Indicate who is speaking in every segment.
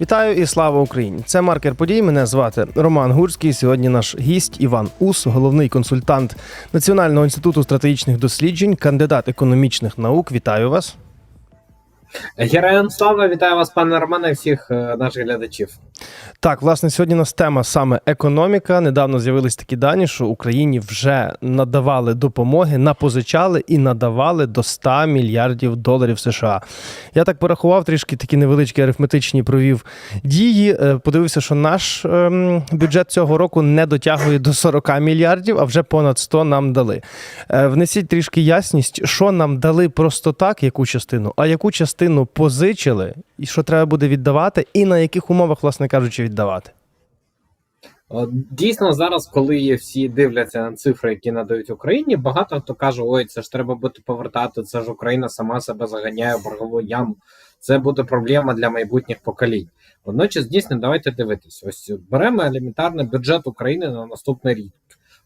Speaker 1: Вітаю і слава Україні! Це маркер подій. Мене звати Роман Гурський. Сьогодні наш гість Іван Ус, головний консультант Національного інституту стратегічних досліджень, кандидат економічних наук. Вітаю вас.
Speaker 2: Героям слава, вітаю вас, пане Романе, всіх е, наших глядачів.
Speaker 1: Так, власне, сьогодні у нас тема саме економіка. Недавно з'явились такі дані, що Україні вже надавали допомоги, напозичали і надавали до 100 мільярдів доларів США. Я так порахував трішки такі невеличкі арифметичні провів дії. Е, Подивився, що наш ем, бюджет цього року не дотягує до 40 мільярдів, а вже понад 100 нам дали. Е, Внесіть трішки ясність, що нам дали просто так, яку частину, а яку частину позичили, і що треба буде віддавати, і на яких умовах, власне кажучи, віддавати.
Speaker 2: Дійсно, зараз, коли всі дивляться на цифри, які надають Україні, багато хто каже: ой, це ж треба буде повертати, це ж Україна сама себе заганяє в боргову яму. Це буде проблема для майбутніх поколінь. Водночас, дійсно, давайте дивитись. Ось беремо елементарний бюджет України на наступний рік.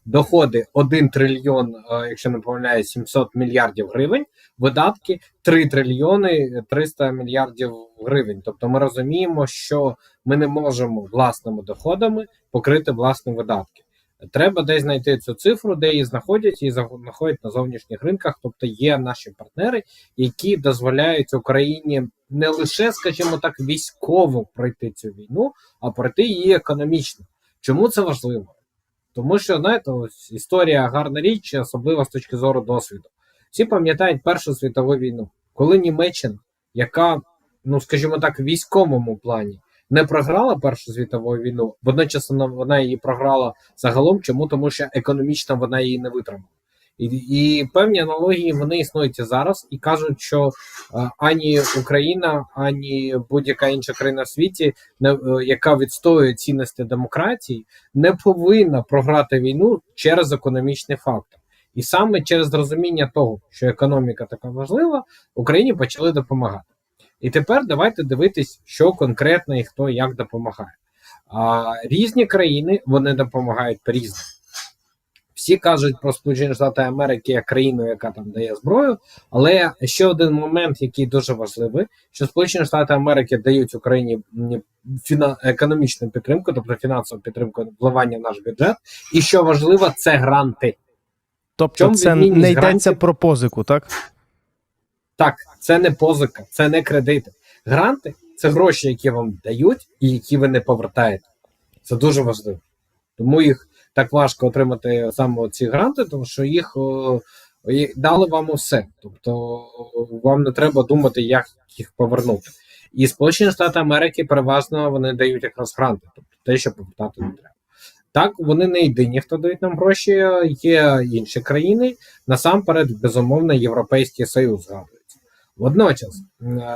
Speaker 2: Доходи 1 трильйон, е, якщо не помиляю, 700 мільярдів гривень, видатки 3 трильйони 300 мільярдів гривень. Тобто ми розуміємо, що ми не можемо власними доходами покрити власні видатки. Треба десь знайти цю цифру, де її знаходять, і знаходять на зовнішніх ринках. Тобто є наші партнери, які дозволяють Україні не лише, скажімо так, військово пройти цю війну, а пройти її економічно. Чому це важливо? Тому що, знаєте, ось історія гарна річ, особливо з точки зору досвіду. Всі пам'ятають Першу світову війну, коли Німеччина, яка, ну скажімо так, в військовому плані не програла Першу світову війну, водночас вона, її програла загалом. Чому? Тому що економічно вона її не витримала. І, і певні аналогії вони існують і зараз і кажуть, що е, ані Україна, ані будь-яка інша країна в світі, не, е, яка відстоює цінності демократії, не повинна програти війну через економічний фактор. І саме через розуміння того, що економіка така важлива, Україні почали допомагати. І тепер давайте дивитись, що конкретно і хто як допомагає. А, Різні країни вони допомагають по-різному. Всі кажуть про Сполучені Штати Америки як країну, яка там дає зброю. Але ще один момент, який дуже важливий, що Сполучені Штати Америки дають Україні фіна... економічну підтримку, тобто фінансову підтримку вливання в наш бюджет. І що важливо, це гранти.
Speaker 1: Тобто, це не йдеться про позику, так?
Speaker 2: Так, це не позика, це не кредити. Гранти це гроші, які вам дають і які ви не повертаєте. Це дуже важливо. Тому їх так важко отримати саме ці гранти, тому що їх дали вам усе. Тобто вам не треба думати, як їх повернути. І Сполучені Штати Америки переважно вони дають якраз гранти, тобто те, що повертати не треба. Так, вони не єдині, хто дають нам гроші, є інші країни. Насамперед, безумовно, Європейський Союз згадується. Водночас,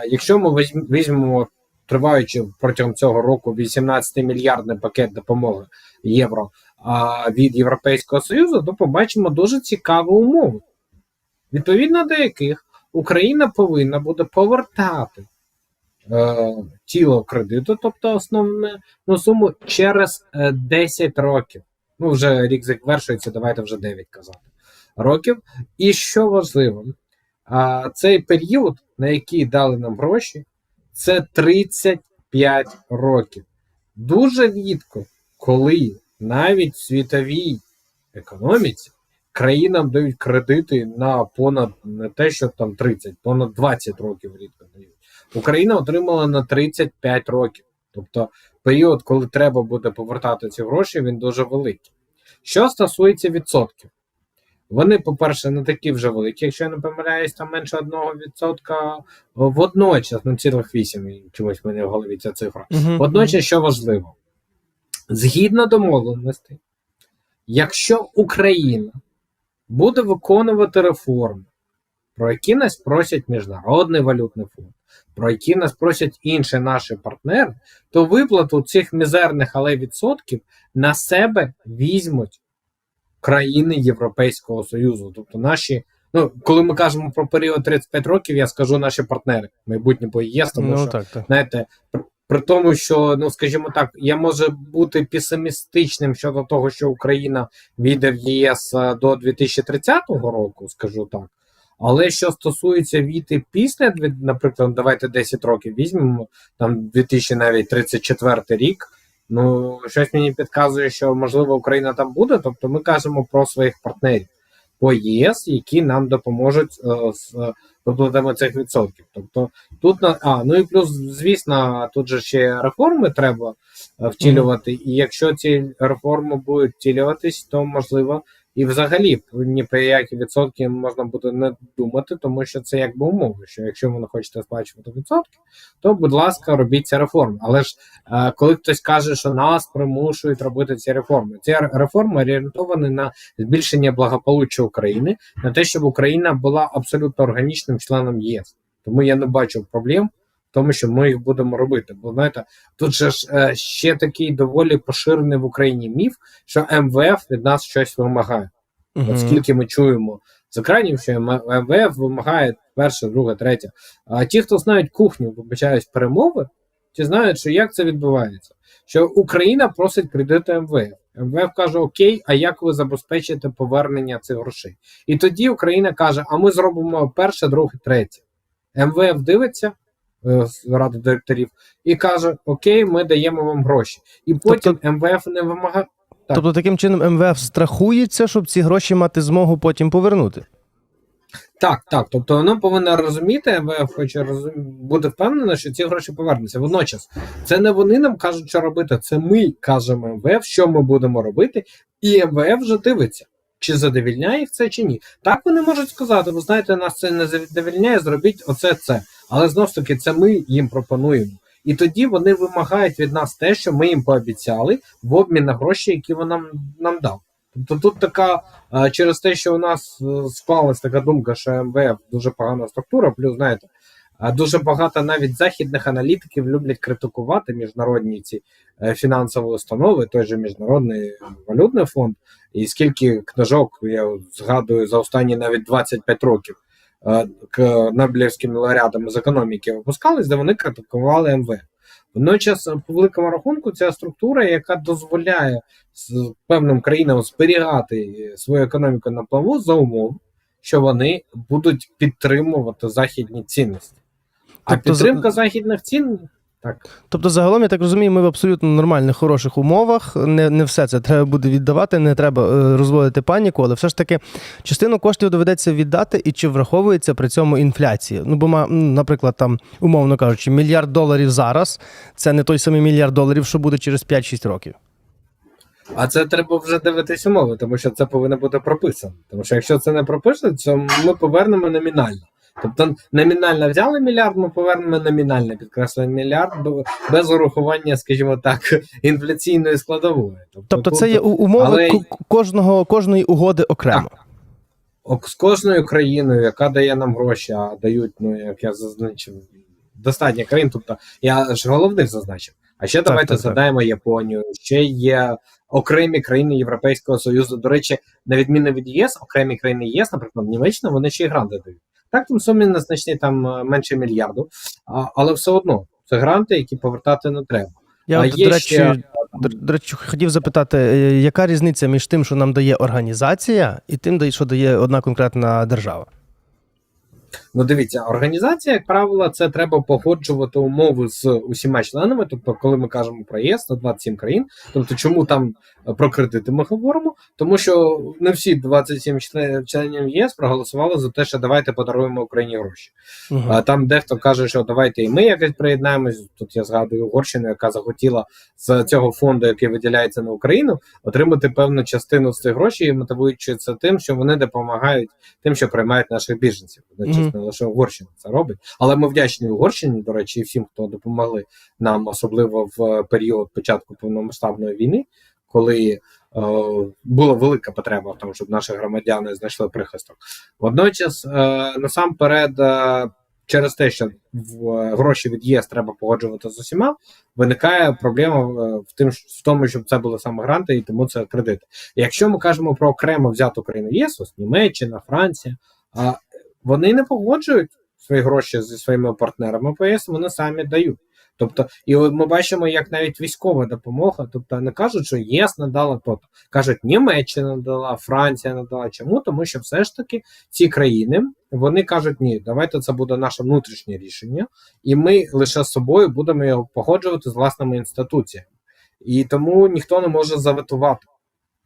Speaker 2: якщо ми візьмемо триваючи протягом цього року 18 мільярдний пакет допомоги євро а, від Європейського Союзу, то побачимо дуже цікаву умову, відповідно до яких Україна повинна буде повертати е, тіло кредиту, тобто основну суму через е, 10 років. Ну, вже рік завершується, давайте вже 9 казати років. І що важливо, а, цей період, на який дали нам гроші, це 35 років. Дуже рідко, коли навіть в світовій економіці країнам дають кредити на понад не те, що там 30, понад 20 років рідко дають. Україна отримала на 35 років. Тобто період, коли треба буде повертати ці гроші, він дуже великий. Що стосується відсотків, вони, по-перше, не такі вже великі, якщо я не помиляюсь, там менше 1%. Водночас, ну цілих 8, чомусь в мене в голові ця цифра.
Speaker 1: Угу.
Speaker 2: Водночас, що важливо, згідно домовленостей, якщо Україна буде виконувати реформи, про які нас просять Міжнародний валютний фонд, про які нас просять інші наші партнери, то виплату цих мізерних але відсотків на себе візьмуть країни Європейського Союзу. Тобто наші, ну коли ми кажемо про період 35 років, я скажу наші партнери, майбутнє по ЄС, тому
Speaker 1: Ну
Speaker 2: що
Speaker 1: так, так.
Speaker 2: знаєте, при, тому, що ну скажімо так, я можу бути песимістичним щодо того, що Україна війде в ЄС е, до 2030 року, скажу так. Але що стосується віти після, наприклад, давайте 10 років візьмемо, там 2034 рік. Ну, щось мені підказує, що можливо Україна там буде. Тобто ми кажемо про своїх партнерів по ЄС, які нам допоможуть е, з е, виплатами цих відсотків. Тобто тут на а ну і плюс, звісно, тут же ще реформи треба е, втілювати. І якщо ці реформи будуть втілюватись, то можливо. І взагалі ні про які відсотки можна буде не думати, тому що це якби умови. Що якщо ви не хочете сплачувати відсотки, то будь ласка, робіть ці реформи. Але ж е, коли хтось каже, що нас примушують робити ці реформи, ці ре- реформи орієнтовані на збільшення благополуччя України, на те, щоб Україна була абсолютно органічним членом ЄС. Тому я не бачу проблем тому, що ми їх будемо робити. Бо знаєте, тут же ж е, ще такий доволі поширений в Україні міф, що МВФ від нас щось вимагає.
Speaker 1: Мгм.
Speaker 2: От скільки ми чуємо з екранів, що МВФ вимагає перше, друге, третє. А ті, хто знають кухню, вибачають перемови, ті знають, що як це відбувається. Що Україна просить кредити МВФ. МВФ каже: Окей, а як ви забезпечите повернення цих грошей? І тоді Україна каже: А ми зробимо перше, друге, третє. МВФ дивиться. Е, з Ради директорів і каже: Окей, ми даємо вам гроші. І потім МВФ не вимагає. Так.
Speaker 1: Тобто таким чином МВФ страхується, щоб ці гроші мати змогу потім повернути.
Speaker 2: Так, так. Тобто воно повинно розуміти, МВФ хоче розум... бути впевнено, що ці гроші повернуться. Водночас, це не вони нам кажуть, що робити, це ми кажемо МВФ, що ми будемо робити, і МВФ вже дивиться, чи задовільняє їх це чи ні. Так вони можуть сказати: ви знаєте, нас це не задовільняє, зробіть оце це. Але знов таки, це ми їм пропонуємо. І тоді вони вимагають від нас те, що ми їм пообіцяли в обмін на гроші, які він нам, нам дав. Тобто тут така через те, що у нас е, склалась така думка, що МВФ дуже погана структура, плюс знаєте, дуже багато навіть західних аналітиків люблять критикувати міжнародні ці е, фінансові установи, той же міжнародний валютний фонд, і скільки книжок я згадую за останні навіть 25 років е, к Нобелівським лауреатам з економіки випускались, де вони критикували МВФ. Водночас, по великому рахунку, ця структура, яка дозволяє певним країнам зберігати свою економіку на плаву за умов, що вони будуть підтримувати західні цінності. А
Speaker 1: Тобто
Speaker 2: підтримка західних цін так.
Speaker 1: Тобто, загалом, я так розумію, ми в абсолютно нормальних, хороших умовах. Не, не все це треба буде віддавати, не треба е, розводити паніку, але все ж таки частину коштів доведеться віддати, і чи враховується при цьому інфляція? Ну, бо, наприклад, там, умовно кажучи, мільярд доларів зараз це не той самий мільярд доларів, що буде через 5-6 років.
Speaker 2: А це треба вже дивитись умови, тому що це повинно бути прописано. Тому що якщо це не прописано, то ми повернемо номінально. Тобто номінально взяли мільярд, ми повернемо номінально підкреслюємо мільярд без урахування, скажімо так, інфляційної складової.
Speaker 1: Тобто,
Speaker 2: тут-
Speaker 1: це є умови
Speaker 2: але-
Speaker 1: кожного, кожної угоди окремо.
Speaker 2: Ок- з кожною країною, яка дає нам гроші, а дають, ну як я зазначив, достатньо країн. Тобто я ж головних зазначив. А ще давайте
Speaker 1: так, так.
Speaker 2: згадаємо Японію. Ще є окремі країни Європейського Союзу. До речі, на відміну від ЄС, окремі країни ЄС, наприклад, Німеччина, вони ще й гранти дають. Так, там суми незначні, там менше мільярду, а, але все одно це гранти, які повертати не треба.
Speaker 1: Я,
Speaker 2: А
Speaker 1: от,
Speaker 2: є
Speaker 1: до речі,
Speaker 2: ще-
Speaker 1: до, до речі, хотів запитати, е, яка різниця між тим, що нам дає організація, і тим, що дає одна конкретна держава?
Speaker 2: Ну, дивіться, організація, як правило, це треба погоджувати умови з усіма членами. Тобто, коли ми кажемо про ЄС, то 27 країн. Тобто, чому там е, про кредити ми говоримо? Тому що не всі 27 член- членів ЄС проголосували за те, що давайте подаруємо Україні гроші.
Speaker 1: Угу.
Speaker 2: А там дехто каже, що давайте і ми якось приєднаємось. Тут я згадую Угорщину, яка захотіла з цього фонду, який виділяється на Україну, отримати певну частину з цих грошей, мотивуючи це тим, що вони допомагають тим, що приймають наших біженців.
Speaker 1: Мгм.
Speaker 2: Лише Угорщина це робить. Але ми вдячні Угорщині, до речі, і всім, хто допомогли нам, особливо в е, період початку повномасштабної війни, коли е, була велика потреба в тому, щоб наші громадяни знайшли прихисток. Водночас, е, насамперед, через те, що гроші від ЄС треба погоджувати з усіма, виникає проблема в тим, в тому, щоб це були саме гранти, і тому це кредити. Якщо ми кажемо про окремо взяту країну ЄС, ось Німеччина, Франція, вони не погоджують свої гроші зі своїми партнерами по ЄС, вони самі дають. Тобто, і ми бачимо, як навіть військова допомога, тобто не кажуть, що ЄС надала то. Кажуть, Німеччина надала, Франція надала. Чому? Тому що все ж таки ці країни вони кажуть, ні, давайте це буде наше внутрішнє рішення, і ми лише з собою будемо його погоджувати з власними інституціями. І тому ніхто не може заветувати.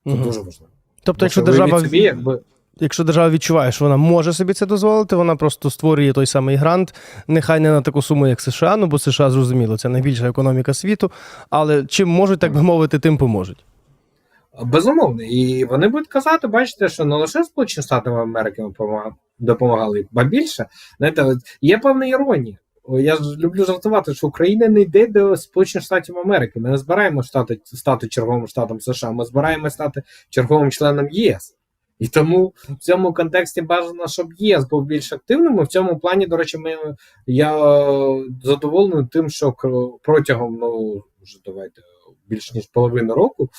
Speaker 2: Це
Speaker 1: Мгм.
Speaker 2: дуже важливо.
Speaker 1: Тобто, якщо держава,
Speaker 2: собі, якби
Speaker 1: якщо держава відчуває, що вона може собі це дозволити, вона просто створює той самий грант, нехай не на таку суму, як США, ну бо США зрозуміло, це найбільша економіка світу. Але чим можуть, так би мовити, тим поможуть.
Speaker 2: Безумовно, і вони будуть казати, бачите, що не лише Сполучені Штати Америки допомагали, ба більше. Знаєте, є певна іронія. Я ж люблю жартувати, що Україна не йде до Сполучених Штатів Америки. Ми не збираємо стати, стати черговим штатом США, ми збираємо стати черговим членом ЄС. І тому в цьому контексті бажано, щоб ЄС був більш активним. І в цьому плані, до речі, ми, я задоволений тим, що протягом ну, вже давайте більш ніж половину року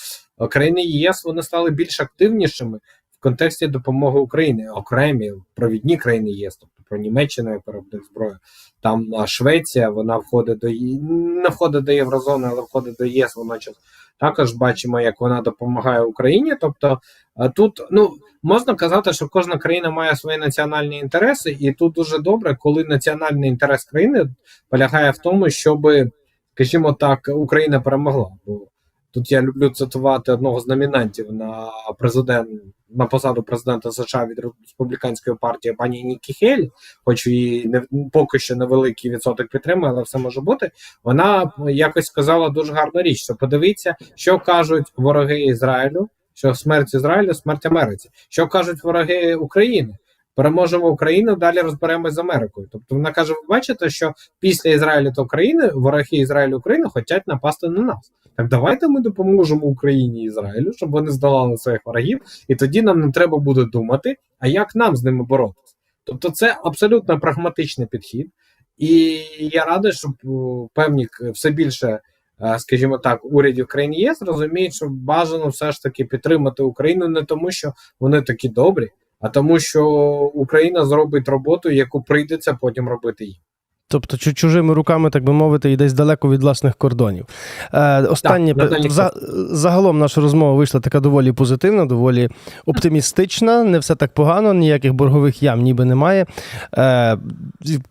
Speaker 2: е, країни ЄС вони стали більш активнішими контексті допомоги Україні, окремі провідні країни ЄС, тобто про Німеччину як виробник зброї. Там Швеція, вона входить до не входить до Єврозони, але входить до ЄС. Водночас також бачимо, як вона допомагає Україні. Тобто тут ну можна казати, що кожна країна має свої національні інтереси, і тут дуже добре, коли національний інтерес країни полягає в тому, щоб, скажімо так, Україна перемогла. Бо тут я люблю цитувати одного з номінантів на президент на посаду президента США від республіканської партії пані Нікі Хель, хоч і не поки що невеликий відсоток підтримує, але все може бути. Вона якось сказала дуже гарну річ, що подивіться, що кажуть вороги Ізраїлю, що смерть Ізраїлю, смерть Америці. Що кажуть вороги України? Переможемо Україну, далі розберемось з Америкою. Тобто вона каже: ви бачите, що після Ізраїлю та України вороги Ізраїлю України хочуть напасти на нас. Так давайте ми допоможемо Україні і Ізраїлю, щоб вони здолали своїх ворогів, і тоді нам не треба буде думати, а як нам з ними боротися. Тобто, це абсолютно прагматичний підхід, і я радий, що певні все більше, е, скажімо так, урядів країн ЄС розуміють, що бажано все ж таки підтримати Україну не тому, що вони такі добрі, а тому, що Україна зробить роботу, яку прийдеться потім робити їм.
Speaker 1: Тобто чужими руками, так би мовити, і десь далеко від власних кордонів. Е, останнє
Speaker 2: Так,
Speaker 1: за, загалом наша розмова вийшла така доволі позитивна, доволі оптимістична. Не все так погано, ніяких боргових ям ніби немає. Е,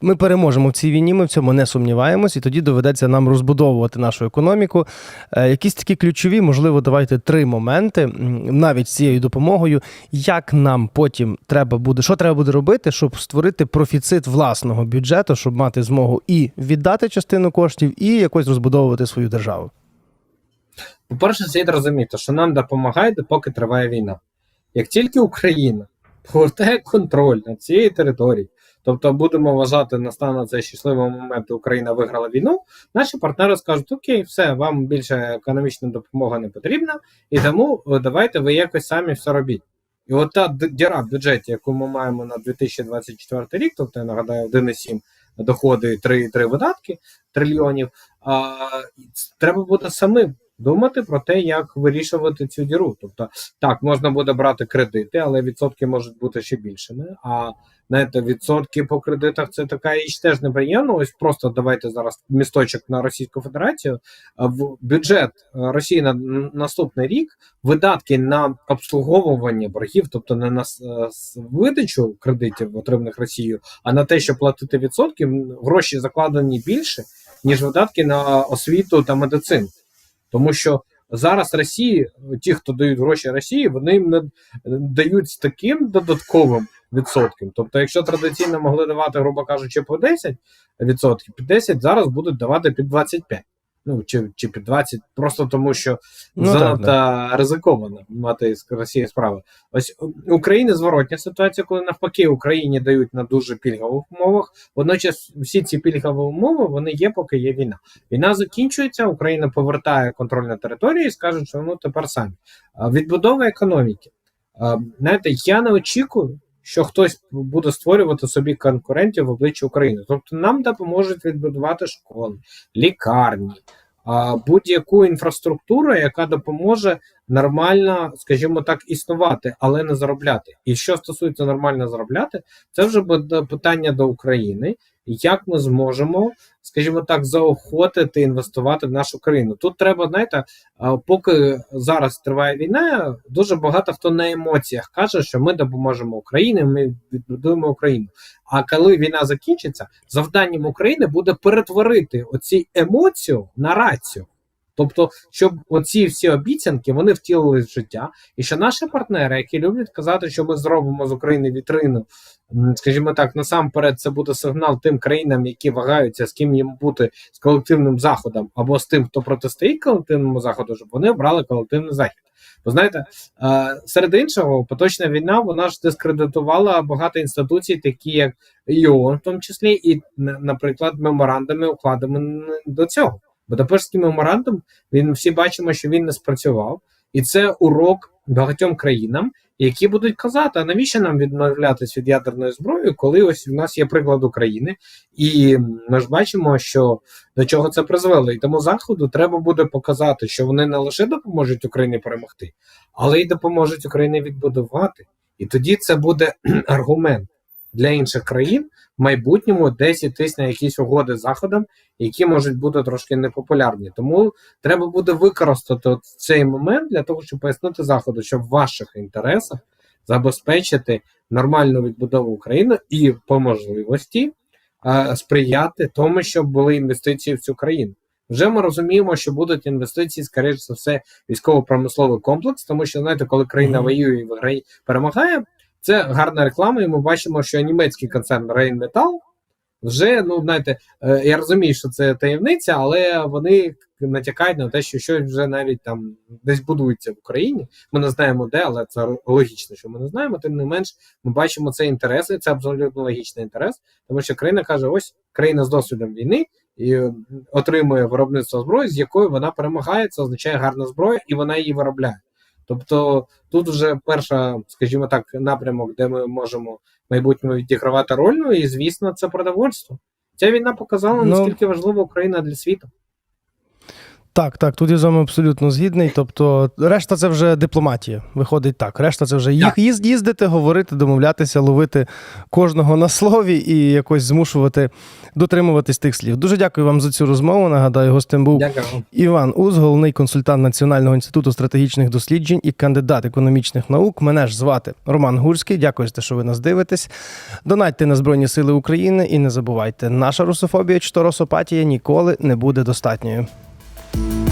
Speaker 1: ми переможемо в цій війні, ми в цьому не сумніваємось, і тоді доведеться нам розбудовувати нашу економіку. Е, якісь такі ключові, можливо, давайте три моменти, навіть з цією допомогою, як нам потім треба буде, що треба буде робити, щоб створити профіцит власного бюджету, щоб мати змогу і віддати частину коштів, і якось розбудовувати свою державу.
Speaker 2: По-перше, слід розуміти, що нам допомагає, допоки триває війна. Як тільки Україна повертає контроль над цією територією, тобто будемо вважати, настане цей щасливий момент, Україна виграла війну, наші партнери скажуть: Окей, все, вам більше економічна допомога не потрібна, і тому е, давайте ви якось самі все робіть. І от та діра в бюджеті, яку ми маємо на 2024 рік, тобто я нагадаю, 1,7 доходи, 3,3 видатки трильйонів. А, треба буде самим думати про те, як вирішувати цю діру. Тобто, так, можна буде брати кредити, але відсотки можуть бути ще більшими. А знаєте, відсотки по кредитах це така річ теж неприємно. Ось просто давайте зараз місточок на Російську Федерацію. В бюджет е, Росії на наступний рік видатки на обслуговування боргів, тобто не на е, видачу кредитів, отриманих Росією, а на те, щоб платити відсотки, гроші закладені більше, ніж видатки на освіту та медицину. Тому що зараз Росії, ті, хто дають гроші Росії, вони їм не дають з таким додатковим відсотком. Тобто, якщо традиційно могли давати, грубо кажучи, по 10 відсотків, під 10 зараз будуть давати під 25. Ну чи, чи під 20, просто тому що
Speaker 1: Ну, так,
Speaker 2: занадто ризиковано мати з Росією справи. Ось України зворотня ситуація, коли навпаки Україні дають на дуже пільгових умовах. Водночас всі ці пільгові умови вони є, поки є війна. Війна закінчується, Україна повертає контроль на території і скаже, що ну тепер самі. Відбудова економіки. Знаєте, я не очікую, що хтось буде створювати собі конкурентів в обличчі України. Тобто нам допоможуть відбудувати школи, лікарні, будь-яку інфраструктуру, яка допоможе нормально, скажімо так, існувати, але не заробляти. І що стосується нормально заробляти, це вже буде питання до України. Як ми зможемо, скажімо так, заохотити інвестувати в нашу країну. Тут треба, знаєте, поки зараз триває війна, дуже багато хто на емоціях каже, що ми допоможемо Україні, ми відбудуємо Україну. А коли війна закінчиться, завданням України буде перетворити оці емоцію на рацію. Тобто, щоб оці всі обіцянки вони втілились в життя, і що наші партнери, які люблять казати, що ми зробимо з України вітрину, скажімо так, насамперед, це буде сигнал тим країнам, які вагаються, з ким їм бути з колективним заходом, або з тим, хто протистоїть колективному заходу, щоб вони обрали колективний захід. Бо знаєте, е, серед іншого, поточна війна вона ж дискредитувала багато інституцій, такі як ІОН, в тому числі, і, наприклад, меморандуми укладами до цього. Будапештський меморандум, він всі бачимо, що він не спрацював, і це урок багатьом країнам, які будуть казати, а навіщо нам відмовлятись від ядерної зброї, коли ось у нас є приклад України, і ми ж бачимо, що до чого це призвело. І тому заходу треба буде показати, що вони не лише допоможуть Україні перемогти, але й допоможуть Україні відбудувати. І тоді це буде аргумент для інших країн в майбутньому десь ітись на якісь угоди з заходом, які можуть бути трошки непопулярні. Тому треба буде використати цей момент для того, щоб пояснити заходу, що в ваших інтересах забезпечити нормальну відбудову України і по можливості е, сприяти тому, щоб були інвестиції в цю країну. Вже ми розуміємо, що будуть інвестиції, скоріш за все, військово-промисловий комплекс, тому що знаєте, коли країна воює і перемагає, це гарна реклама, і ми бачимо, що німецький концерн Rheinmetall вже, ну знаєте, е, я розумію, що це таємниця, але вони натякають на те, що щось вже навіть там десь будується в Україні. Ми не знаємо де, але це логічно, що ми не знаємо. Тим не менш, ми бачимо це інтерес, і це абсолютно логічний інтерес, тому що країна каже: ось країна з досвідом війни і е, отримує виробництво зброї, з якою вона перемагає. Це означає гарна зброя, і вона її виробляє. Тобто тут вже перша, скажімо так, напрямок, де ми можемо в майбутньому відігравати роль, ну і звісно, це продовольство. Ця війна показала,
Speaker 1: Ну,
Speaker 2: наскільки важлива Україна для світу.
Speaker 1: Так, так, тут я з вами абсолютно згідний. Тобто, решта це вже дипломатія. Виходить так. Решта це вже їх їздити, говорити, домовлятися, ловити кожного на слові і якось змушувати дотримуватись тих слів. Дуже дякую вам за цю розмову. Нагадаю, гостем був
Speaker 2: Дякую.
Speaker 1: Іван Уз, головний консультант Національного інституту стратегічних досліджень і кандидат економічних наук. Мене ж звати Роман Гурський. Дякую, що ви нас дивитесь. Донатьте на Збройні Сили України і не забувайте, наша русофобія чи росопатія ніколи не буде достатньою. you